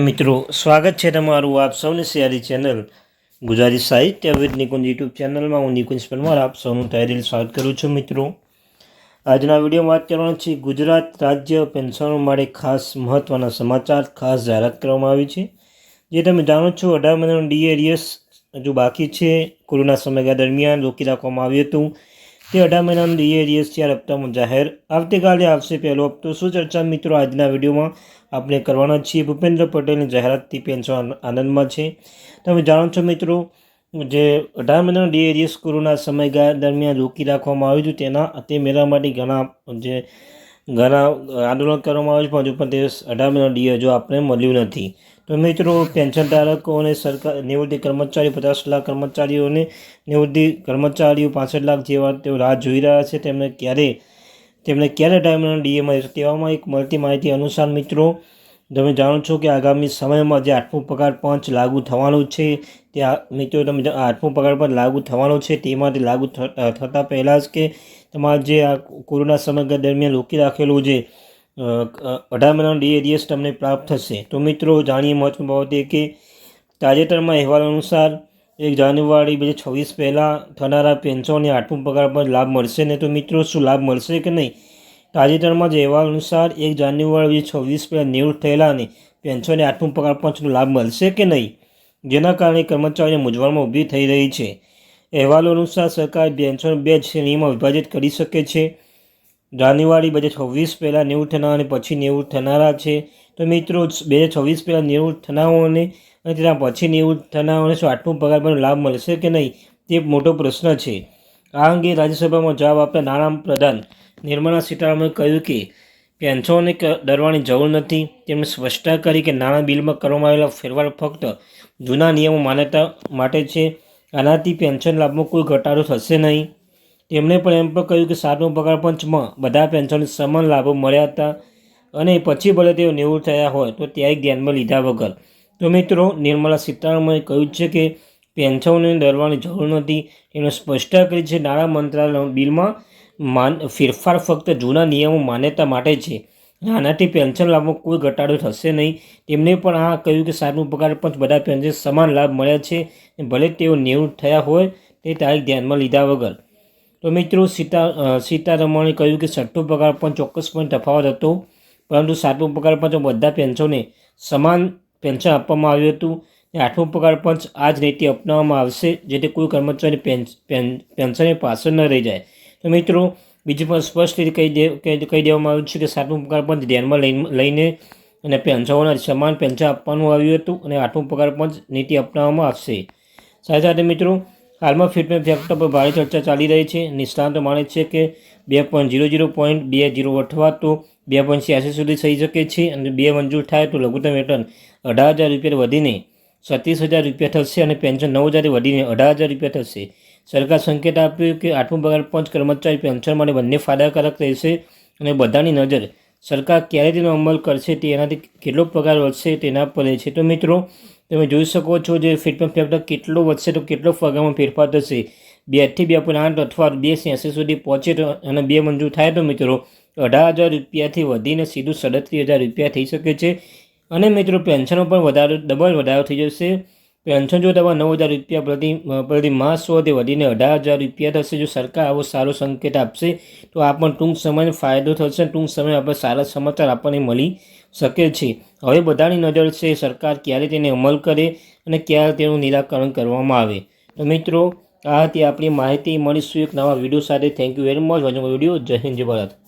મિત્રો, સ્વાગત છે તમારું આપ સૌની સિયારી ચેનલ ગુજરાતી સાહિત્ય વિદ નિકુંજ યુટ્યુબ ચેનલમાં. હું નિકુંજ પરમાર, આપ સૌનું તૈયારી સ્વાગત કરું છું મિત્રો. આજના વિડીયોમાં વાત કરવાનો છે ગુજરાત રાજ્ય પેન્શનો માટે ખાસ મહત્ત્વના સમાચાર, ખાસ જાહેરાત કરવામાં આવી છે. જે તમે જાણો છો, અઢાર મહિનાનું ડીએરિયસ હજુ બાકી છે. કોરોના સમયગાળા દરમિયાન રોકી રાખવામાં આવ્યું હતું. તે અઢાર મહિનાનું ડીએરિયસ ચાર હપ્તામાં જાહેર. આવતીકાલે આવશે પહેલો હપ્તો. શું ચર્ચા મિત્રો આજના વિડીયોમાં આપણે કરવાના છીએ? ભૂપેન્દ્ર પટેલની જાહેરાતથી પેન્શન આનંદમાં છે. તમે જાણો છો મિત્રો, જે અઢાર મહિનાનો ડીએરિયસ કોરોના સમયગાળા દરમિયાન રોકી રાખવામાં આવ્યું હતું, તેના તે મેળવવા માટે ઘણા, જે ઘણા આંદોલન કરવામાં આવ્યું પણ હજુ પણ તે અઢાર મહિનાનો ડીએ હજુ આપણે મળ્યું નથી. તો મિત્રો, પેન્શન ધારકો અને સરકાર, નિવૃત્તિ કર્મચારીઓ, પચાસ લાખ કર્મચારીઓને નિવૃત્તિ કર્મચારીઓ પાસઠ લાખ જેવા તેઓ રાહ જોઈ રહ્યા છે. તેમને ક્યારે તેમને ક્યારે ટાઈમના ડીએ મળે છે તેવામાં એક મળતી માહિતી અનુસાર મિત્રો, તમે જાણો છો કે આગામી સમયમાં જે આઠમું પગાર પંચ લાગુ થવાનું છે, તે મિત્રો, તમે આઠમું પગાર પંચ લાગુ થવાનું છે. તે માટે લાગુ થતાં પહેલાં જ કે તમારે જે આ કોરોના સમયગાળા દરમિયાન રોકી રાખેલું જે અઢાર મહિનાનો ડીએડીએસ તમને પ્રાપ્ત થશે. તો મિત્રો, જાણીએ મહત્વની બાબત એ કે તાજેતરમાં અહેવાલ અનુસાર એક જાન્યુઆરી બે હજાર છવ્વીસ પહેલાં થનારા પેન્શનને આઠમું પગાર પર લાભ મળશે ને? તો મિત્રો, શું લાભ મળશે કે નહીં? તાજેતરમાં જ અહેવાલ અનુસાર એક જાન્યુઆરી બે છવ્વીસ પહેલાં નિવૃત્ત થયેલા અને પેન્શનને આઠમું પગાર પંચનો લાભ મળશે કે નહીં? જેના કારણે કર્મચારીઓને મૂંઝવણમાં ઊભી થઈ રહી છે. અહેવાલો અનુસાર સરકાર પેન્શન બે શ્રેણીમાં વિભાજિત કરી શકે છે. જાન્યુઆરી બે હજાર છવ્વીસ પહેલાં નિવૃત્ત થનારા અને પછી નિવૃત્ત થનારા છે. તો મિત્રો, બે હજાર છવ્વીસ પહેલાં નિવૃત્ત થનારાઓને અને તેના પછી નિવૃત્ત થનારાઓને શું આઠમું પગાર પરનો લાભ મળશે કે નહીં? તે મોટો પ્રશ્ન છે. આ અંગે રાજ્યસભામાં જવાબ આપતા નાણાં પ્રધાન નિર્મલા સીતારામણે કહ્યું કે, પેન્શનોને ડરવાની જરૂર નથી. તેમણે સ્પષ્ટતા કરી કે નાણાં બિલમાં કરવામાં આવેલા ફેરફાર ફક્ત જૂના નિયમો માન્યતા માટે છે. આનાથી પેન્શન લાભમાં કોઈ ઘટાડો થશે નહીં. તેમણે પણ એમ પણ કહ્યું કે સાતમું પગાર પંચમાં બધા પેન્શનને સમાન લાભો મળ્યા હતા અને પછી ભલે તેઓ નિવૃત્ત થયા હોય, તો ત્યાં ધ્યાનમાં લીધા વગર. તો મિત્રો, નિર્મલા સીતારામણે કહ્યું છે કે પેન્શનોને ડરવાની જરૂર નથી એમણે સ્પષ્ટતા કરી છે, નાણાં મંત્રાલય બિલમાં માન, ફેરફાર ફક્ત જૂના નિયમો માન્યતા માટે છે. આનાથી પેન્શન લાભમાં કોઈ ઘટાડો થશે નહીં. તેમણે પણ આ કહ્યું કે સાતમું પગાર પંચ બધા પેન્શન સમાન લાભ મળ્યા છે. ભલે તેઓ નિવૃત્ત થયા હોય, તે તારીખ ધ્યાનમાં લીધા વગર. તો મિત્રો, સીતા સીતારમણે કહ્યું કે છઠ્ઠો પગાર પણ ચોક્કસપણે તફાવત હતો, પરંતુ સાતમો પગાર પંચ બધા પેન્શનને સમાન પેન્શન આપવામાં આવ્યું હતું. અને આઠમો પગાર પંચ આ જ નીતિ અપનાવવામાં આવશે, જેથી કોઈ કર્મચારી પેન્શનની પાછળ ન રહી જાય. તો મિત્રો, બીજું પણ સ્પષ્ટ રીતે કહી દે, કહી દેવામાં આવ્યું છે કે સાતમો પગાર પંચ ધ્યાનમાં લઈને અને પેન્શનોના સમાન પેન્શન આપવાનું આવ્યું હતું અને આઠમો પગાર પંચ નીતિ અપનાવવામાં આવશે. સાથે સાથે મિત્રો હાલમાં ફિટમેન્ટ ફેક્ટર પર ભારે ચર્ચા ચાલી રહી છે. નિષ્ણાંતો માને છે કે બે પોઈન્ટ ઝીરો ઝીરો પોઈન્ટ બે ઝીરો અથવા તો બે પોઈન્ટ છ્યાસી સુધી થઈ શકે છે અને બે મંજૂર થાય તો લઘુત્તમ વેતન અઢાર હજાર રૂપિયા વધીને સત્રીસ હજાર રૂપિયા થશે અને પેન્શન નવ હજાર વધીને અઢાર હજાર રૂપિયા થશે. સરકાર સંકેત આપ્યું કે આઠમો પગાર પંચ કર્મચારી પેન્શન માટે બંને ફાયદાકારક રહેશે અને બધાની નજર સરકાર ક્યારે તેનો અમલ કરશે તે એનાથી કેટલો પગાર વધશે તેના પર છે તો મિત્રો તમે જોઈ શકો છો જે ફિટમેન્ટ ફેક્ટર કેટલો વધશે તો કેટલો ફગામાં ફેરફાર થશે. બેથી બે પોઈન્ટ આઠ અથવા બે એંસી સુધી પહોંચે તો અને બે મંજૂર થાય તો મિત્રો અઢાર હજાર રૂપિયાથી વધીને સીધું સડત્રીસ હજાર રૂપિયા થઈ શકે છે. અને મિત્રો પેન્શનો પણ વધારો, ડબલ વધારો થઈ જશે. પેન્શન જો તમારે નવ હજાર રૂપિયા પ્રતિ પ્રતિ માસ હોય તે વધીને અઢાર હજાર રૂપિયા થશે, જો સરકાર આવો સારો સંકેત આપશે, તો આ પણ ટૂંક સમયમાં ફાયદો થશે ટૂંક સમય આપણે સારા સમાચાર આપણને મળી શકે છે. હવે બધાની નજર છે સરકાર ક્યારે તેને અમલ કરે અને ક્યારે તેનું નિરાકરણ કરવામાં આવે. તો મિત્રો, આ હતી આપણી માહિતી. મળીશું એક નવા વીડિયો સાથે. Thank you very much video જય હિન્દ ભારત.